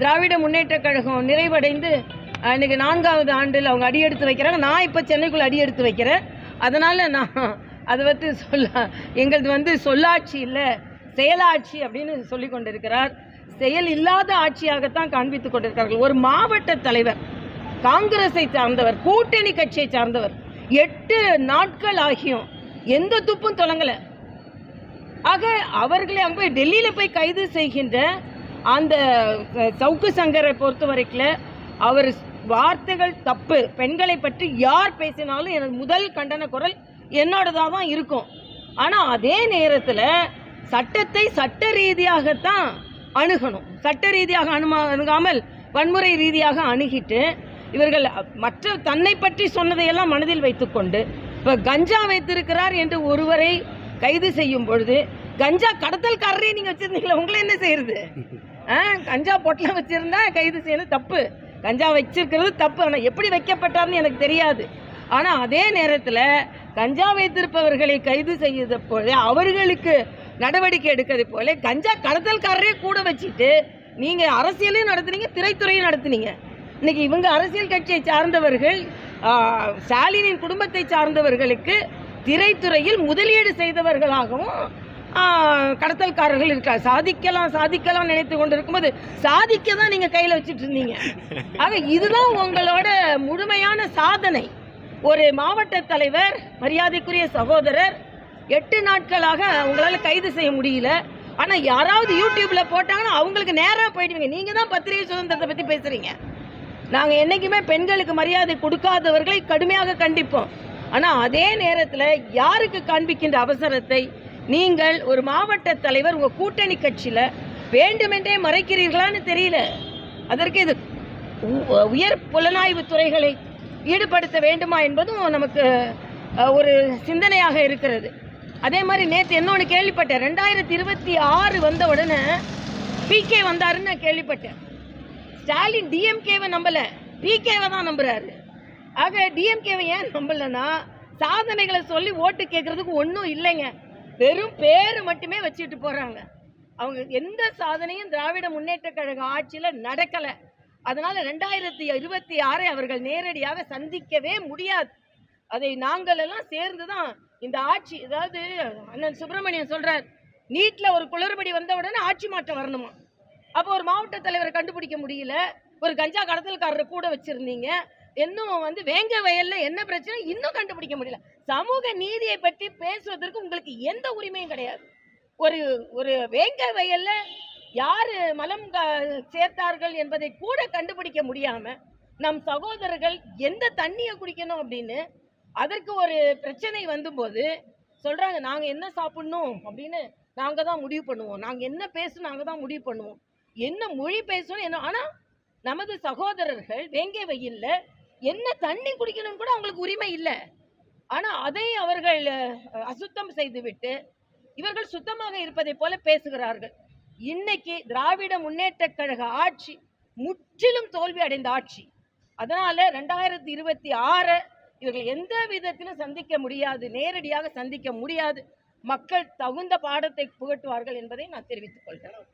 திராவிட முன்னேற்ற கழகம் நிறைவடைந்து இன்னைக்கு நான்காவது ஆண்டில் அவங்க அடி எடுத்து வைக்கிறாங்க. நான் இப்போ சென்னைக்குள்ள அடியெடுத்து வைக்கிறேன். அதனால் நான் அதை பற்றி சொல்ல எங்களது வந்து சொல்லாட்சி இல்லை செயலாட்சி அப்படின்னு சொல்லி கொண்டிருக்கிறார். செயல் இல்லாத ஆட்சியாகத்தான் காண்பித்துக் கொண்டிருக்கிறார்கள். ஒரு மாவட்ட தலைவர் காங்கிரஸை சார்ந்தவர் கூட்டணி கட்சியை சார்ந்தவர் எட்டு நாட்கள் ஆகியும் எந்த துப்பும் தொடங்கலை. ஆக அவர்களை அங்கே போய் டெல்லியில் போய் கைது செய்கின்ற அந்த சவுக்கு சங்கரை பொறுத்த வரைக்கும் அவர் வார்த்தைகள் தப்பு. பெண்களை பற்றி யார் பேசினாலும் எனது முதல் கண்டன குரல் என்னோடதாக தான் இருக்கும். ஆனால் அதே நேரத்தில் சட்டத்தை சட்ட ரீதியாகத்தான் அணுகணும். சட்ட ரீதியாக அணுமா அணுகாமல் வன்முறை ரீதியாக அணுகிட்டு இவர்கள் மற்ற தன்னை பற்றி சொன்னதையெல்லாம் மனதில் வைத்துக்கொண்டு இப்போ கஞ்சா வைத்திருக்கிறார் என்று ஒருவரை கைது செய்யும் பொழுது கஞ்சா கடத்தல்காரரே நீங்கள் வச்சுருந்தீங்களா உங்களை என்ன செய்யறது? கஞ்சா பொட்டலம் வச்சுருந்தா கைது செய்யறது தப்பு. கஞ்சா வச்சிருக்கிறது தப்பு. ஆனால் எப்படி வைக்கப்பட்டார்னு எனக்கு தெரியாது. ஆனால் அதே நேரத்தில் கஞ்சா வைத்திருப்பவர்களை கைது செய்த போல அவர்களுக்கு நடவடிக்கை எடுக்கிறது போல கஞ்சா கடத்தல்காரரே கூட வச்சுட்டு நீங்கள் அரசியலையும் நடத்துனீங்க திரைத்துறையும் நடத்துனீங்க. இன்னைக்கு இவங்க அரசியல் கட்சியை சார்ந்தவர்கள் ஸ்டாலினின் குடும்பத்தை சார்ந்தவர்களுக்கு திரைத்துறையில் முதலீடு செய்தவர்களாகவும் கடத்தல்காரர்கள் இருக்கா சாதிக்கலாம் சாதிக்கலாம் நினைத்து கொண்டு இருக்கும்போது சாதிக்க தான் நீங்கள் கையில் வச்சுட்டு இருந்தீங்க. ஆக இதுதான் உங்களோட முழுமையான சாதனை. ஒரு மாவட்ட தலைவர் மரியாதைக்குரிய சகோதரர் எட்டு நாட்களாக உங்களால் கைது செய்ய முடியல. ஆனால் யாராவது யூடியூப்ல போட்டாங்கன்னா அவங்களுக்கு நேராக போயிடுவீங்க. நீங்கள் தான் பத்திரிகை சுதந்திரத்தை பற்றி பேசுகிறீங்க நாங்கள் என்றைக்குமே பெண்களுக்கு மரியாதை கொடுக்காதவர்களை கடுமையாக கண்டிப்போம். ஆனால் அதே நேரத்தில் யாருக்கு காண்பிக்கின்ற அவசரத்தை நீங்கள் ஒரு மாவட்ட தலைவர் உங்கள் கூட்டணி கட்சியில் வேண்டுமென்றே மறைக்கிறீர்களான்னு தெரியல. அதற்கு இது உ- உயர் புலனாய்வு துறைகளை ஈடுபடுத்த வேண்டுமா என்பதும் நமக்கு ஒரு சிந்தனையாக இருக்கிறது. அதே மாதிரி நேற்று இன்னொன்று கேள்விப்பட்டேன். ரெண்டாயிரத்தி இருபத்தி ஆறு வந்த உடனே பிகே வந்தாருன்னு நான் கேள்விப்பட்டேன். ஸ்டாலின் டிஎம்கேவை நம்பலை. பிகேவை தான் நம்புறாரு. ஆக டிஎம்கேவை ஏன் நம்பலன்னா சாதனைகளை சொல்லி ஓட்டு கேட்கறதுக்கு ஒன்றும் இல்லைங்க. வெறும் பேர் மட்டுமே வச்சுட்டு போகிறாங்க அவங்க எந்த சாதனையும் திராவிட முன்னேற்ற கழக ஆட்சியில் நடக்கலை. அதனால் ரெண்டாயிரத்தி இருபத்தி ஆறை அவர்கள் நேரடியாக சந்திக்கவே முடியாது. அதை நாங்கள் எல்லாம் சேர்ந்து தான் இந்த ஆட்சி அதாவது அண்ணன் சுப்பிரமணியன் சொல்கிறார் நீட்டில் ஒரு குளறுபடி வந்த உடனே ஆட்சி மாற்றம் வரணுமா? அப்போ ஒரு மாவட்ட தலைவரை கண்டுபிடிக்க முடியல. ஒரு கஞ்சா கடத்தல்காரரை கூட வச்சுருந்தீங்க. இன்னும் வந்து வேங்க வயல்ல என்ன பிரச்சனை? இன்னும் கண்டுபிடிக்க முடியல. சமூக நீதியை பற்றி பேசுவதற்கு உங்களுக்கு எந்த உரிமையும் கிடையாது. ஒரு ஒரு வேங்க வயல்ல யாரு மலம் சேர்த்தார்கள் என்பதை கூட கண்டுபிடிக்க முடியாம நம் சகோதரர்கள் எந்த தண்ணியை குடிக்கணும் அப்படின்னு அதற்கு ஒரு பிரச்சனை வந்தும்போது சொல்றாங்க நாங்க என்ன சாப்பிடணும்? அப்படின்னு நாங்க தான் முடிவு பண்ணுவோம். நாங்க என்ன பேசணும்? நாங்க தான் முடிவு பண்ணுவோம். என்ன மொழி பேசணும்? என்ன ஆனா நமது சகோதரர்கள் வேங்கை வயலில் என்ன தண்ணி குடிக்கணும்னு கூட அவங்களுக்கு உரிமை இல்லை. ஆனா அதை அவர்கள் அசுத்தம் செய்துவிட்டு இவர்கள் சுத்தமாக இருப்பதை போல பேசுகிறார்கள். இன்னைக்கு திராவிட முன்னேற்ற கழக ஆட்சி முற்றிலும் தோல்வி அடைந்த ஆட்சி. அதனால ரெண்டாயிரத்தி இருபத்தி ஆறு இவர்கள் எந்த விதத்திலும் சந்திக்க முடியாது நேரடியாக சந்திக்க முடியாது. மக்கள் தகுந்த பாடத்தை புகட்டுவார்கள் என்பதை நான் தெரிவித்துக் கொள்கிறேன்.